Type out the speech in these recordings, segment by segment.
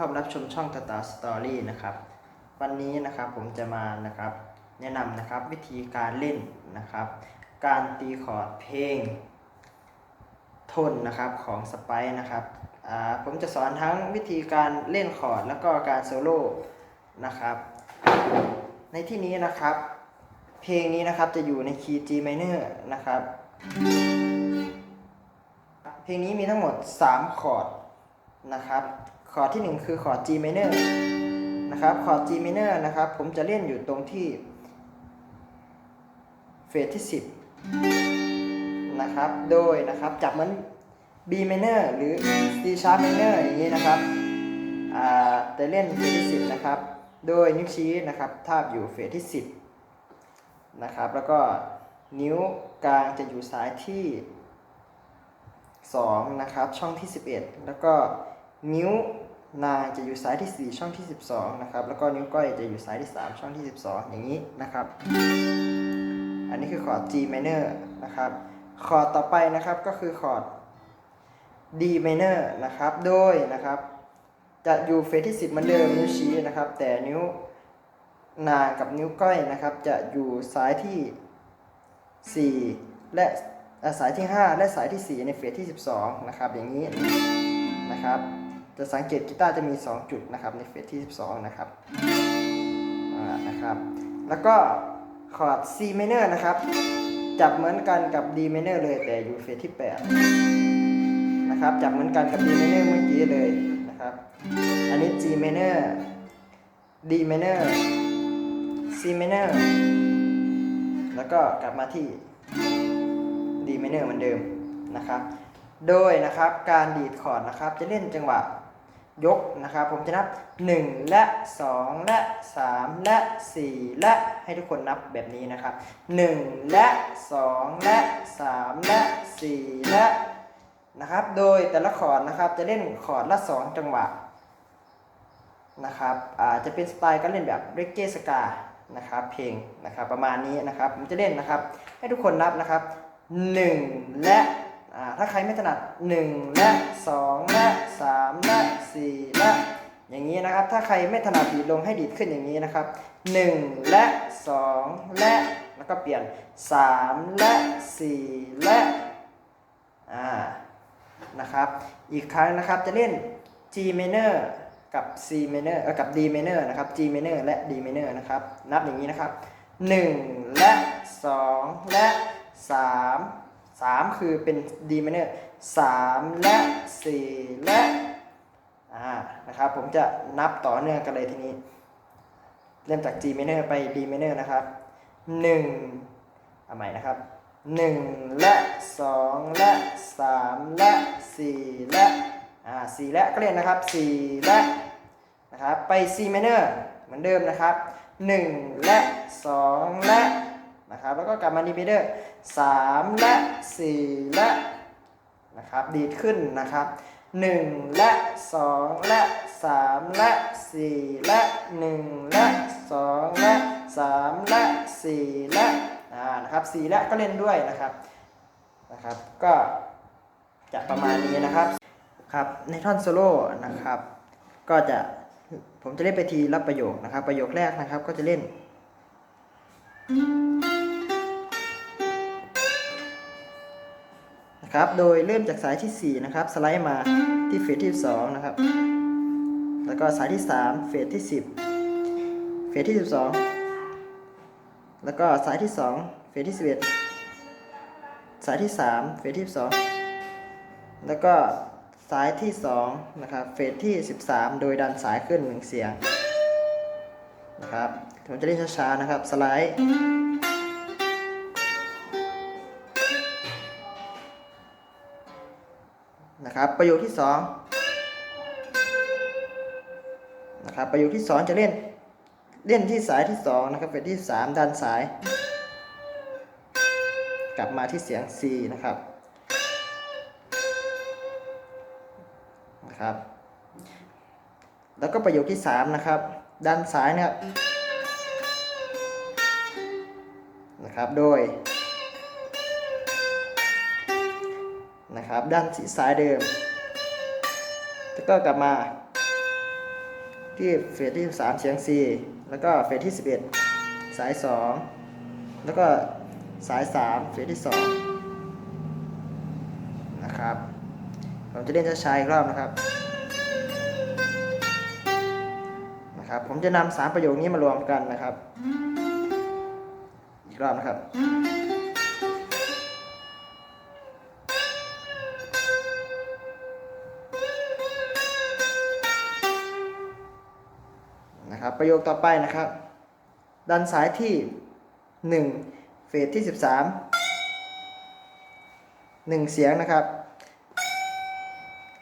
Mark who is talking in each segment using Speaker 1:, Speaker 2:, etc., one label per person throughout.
Speaker 1: เข้ารับชมช่องตาตาสตอรี่นะครับ วันนี้นะครับผมจะมานะครับแนะนำนะครับวิธีการเล่นนะครับ การตีคอร์ดเพลงทนนะครับของสไปนะครับผมจะสอนทั้งวิธีการเล่นคอร์ดแล้วก็การโซโล่นะครับ ในที่นี้นะครับ เพลงนี้นะครับจะอยู่ในคีย์ G minor นะครับ เพลงนี้มีทั้งหมด 3 คอร์ดนะครับ คอร์ดที่ 1 คือคอร์ด G minor นะครับคอร์ด G minor นะครับ ผมจะเล่นอยู่ตรงที่เฟสที่ 10 นะครับ โดยนะครับจับเหมือน B minor หรือ C sharp minor อย่างนี้นะครับแต่เล่นเฟสที่ 10 นะครับ โดยนิ้วชี้นะครับทาบอยู่เฟสที่ 10 นะครับ แล้วก็นิ้วกลางจะอยู่ซ้ายที่ 2 นะครับ ช่องที่ 11 แล้วก็ นิ้วนางจะอยู่ซ้ายที่ 4 ช่องที่ 12 นะครับ แล้วก็นิ้วก้อยจะอยู่ซ้ายที่ 3 ช่องที่ 12 อย่างนี้นะครับ อันนี้คือคอร์ด G minor นะครับ คอร์ดต่อไปนะครับก็คือคอร์ด D minor นะครับ โดยนะครับ จะอยู่เฟสที่ 10เหมือนเดิมนิ้วชี้นะครับ แต่นิ้วนางกับนิ้วก้อยนะครับ จะอยู่ซ้ายที่ 4 และสายที่ 5 และสายที่ 4 ในเฟสที่ 12 นะครับ อย่างนี้นะครับ จะสังเกตกีตาร์จะมี 2 จุดนะครับในเฟสที่ 12 นะครับนะครับ แล้วก็คอร์ด C minor นะครับ จับเหมือนกันกับ D minor เลยแต่อยู่เฟสที่ 8 นะครับ จับเหมือนกันกับ D minor เมื่อกี้เลยนะครับ อันนี้ G minor D minor C minor แล้วก็กลับมาที่ D minor เหมือนเดิมนะครับ โดยนะครับการดีดคอร์ดนะครับ จะเล่นจังหวะ ยกนะครับ ผมจะนับ 1 และ 2 และ 3 และ 4 และให้ทุกคนนับแบบนี้นะครับ 1 และ 2 และ 3 และ 4 และนะครับ โดยแต่ละคอร์ดนะครับจะเล่นคอร์ดละ 2 จังหวะนะครับอาจจะเป็นสไตล์การเล่นแบบเรเกสกานะครับเพลงนะครับประมาณนี้นะครับผมจะเล่นนะครับ ให้ทุกคนนับนะครับ 1 และ ถ้าใครไม่ถนัด 1 และ 2 และ 3 และ 4 และ อย่างนี้นะครับ ถ้าใครไม่ถนัดดีดลงให้ดีดขึ้นอย่างนี้นะครับ 1 และ 2 และ แล้วก็เปลี่ยน 3 และ 4 และอ่านะครับ อีกครั้งนะครับจะเล่น G minor กับ C minor เออกับ D minor นะครับ G minor และ D minor นะครับ นับอย่างนี้นะครับ 1 และ 2 และ 3 3คือเป็น D minor 3และ4และอ่านะครับผมจะนับต่อเนื่องกันเลยทีนี้ เริ่มจาก G minor ไป D minor นะครับ1เอาใหม่นะครับ1และ2และ3และ4และอ่า4และก็เล่นนะครับ4และนะครับไป C minor เหมือนเดิมนะครับ1และ2และนะครับแล้วก็กลับมา D minor 3 และ 4 และนะครับดีดขึ้นนะครับ 1 และ 2 และ 3 และ 4 และ 1 และ 2 และ 3 และ 4 และอ่านะครับ4และก็เล่นด้วยนะครับนะครับ ก็จะประมาณนี้นะครับครับในท่อนโซโล่นะครับ ก็จะผมจะเล่นไปทีละประโยคนะครับ ประโยคแรกนะครับก็จะเล่นน ครับ โดยเริ่มจากสายที่ 4 นะครับ สไลด์มาที่เฟสที่ 2 นะครับ แล้วก็สายที่ 3 เฟสที่ 10 เฟสที่ 12 แล้วก็สายที่ 2 เฟสที่ 11 สายที่ 3 เฟสที่ 12 แล้วก็สายที่ 2 นะครับ เฟสที่ 13 โดยดันสายขึ้น1เสียงนะครับผมจะเล่นช้าๆนะครับ สไลด์ นะครับ ประโยคที่สองนะครับประโยคที่สองจะเล่นเล่นที่สายที่สองนะครับเฟสที่สามด้านสาย กลับมาที่เสียง C นะครับนะครับ แล้วก็ประโยคที่สามนะครับ ด้านซ้ายนะครับนะครับ โดย นะครับ ด้านซ้ายเดิม แล้วก็กลับมาที่เฟสที่3เสียง C แล้วก็เฟสที่ 11 สาย 2 แล้วก็สาย 3 เฟสที่ 2 นะครับ ผมจะเล่นช้าๆอีกรอบนะครับนะครับ ผมจะนำสามประโยคนี้มารวมกันนะครับ อีกรอบนะครับ ประโยคต่อไปนะครับ ดันสายที่ 1 เฟสที่ 13 1 เสียงนะครับ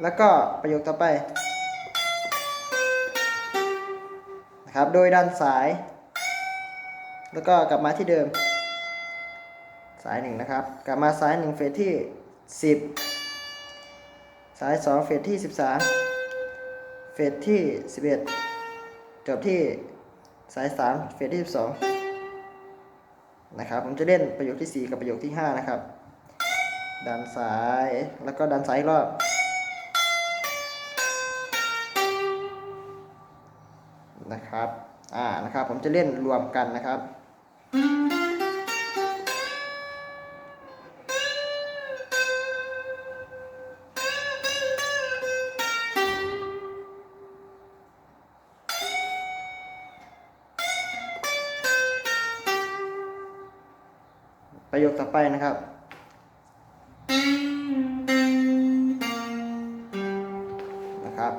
Speaker 1: แล้วก็ประโยคต่อไปนะครับโดยดันสาย แล้วก็กลับมาที่เดิม สาย 1 นะครับ กลับมาสาย 1 เฟสที่ 10 สาย 2 เฟสที่ 13 เฟสที่ 11 จบที่สาย3เฟสที่12นะครับผมจะเล่นประโยคที่ 4 กับประโยคที่ 5 นะครับ ดันสายแล้วก็ดันสายอีกรอบนะครับอ่านะครับผมจะเล่นรวมกันนะครับ ประโยคต่อไปนะครับ นะครับ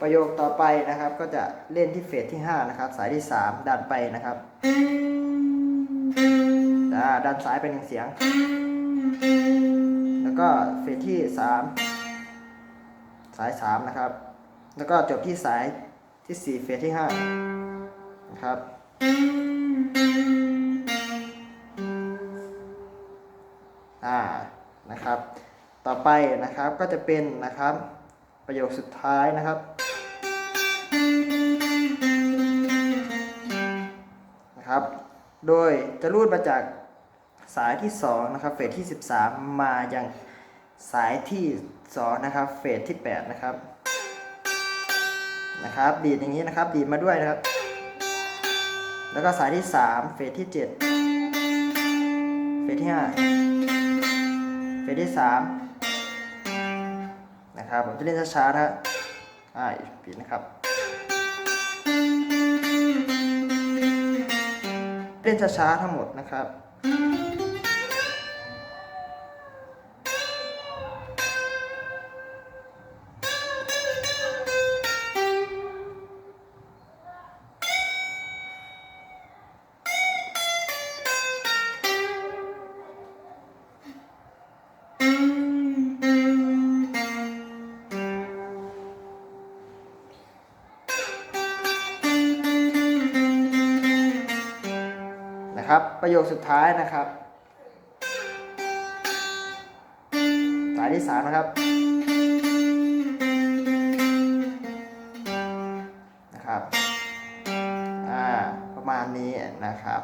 Speaker 1: ประโยคต่อไปนะครับ ก็จะเล่นที่เฟสที่ 5 นะครับ สายที่ 3 ดันไปนะครับดันสายเป็นหนึ่งเสียง แล้วก็เฟสที่ 3 สาย 3 นะครับ แล้วก็จบที่สายที่ 4 เฟสที่ 5 นะครับ นะครับ ต่อไปนะครับก็จะเป็นนะครับ ประโยคสุดท้ายนะครับนะครับ โดยจะรูดมาจากสายที่2นะครับเฟสที่ 13 มายังสายที่2นะครับเฟสที่ 8 นะครับนะครับ ดีดอย่างนี้นะครับ ดีดมาด้วยนะครับ แล้วก็สายที่ 3 เฟสที่ 7 เฟสที่ 5 เฟสที่สามนะครับผมจะเล่นช้าๆนะฮะอ่าปิดนะครับ เล่นช้าๆทั้งหมดนะครับ ประโยคสุดท้ายนะครับ สายที่สามนะครับนะครับอ่าประมาณนี้นะครับ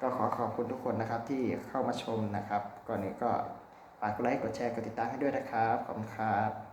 Speaker 1: ก็ขอขอบคุณทุกคนนะครับที่เข้ามาชมนะครับก่อนนี้ก็ฝากกดไลค์กดแชร์กดติดตามให้ด้วยนะครับขอบคุณครับ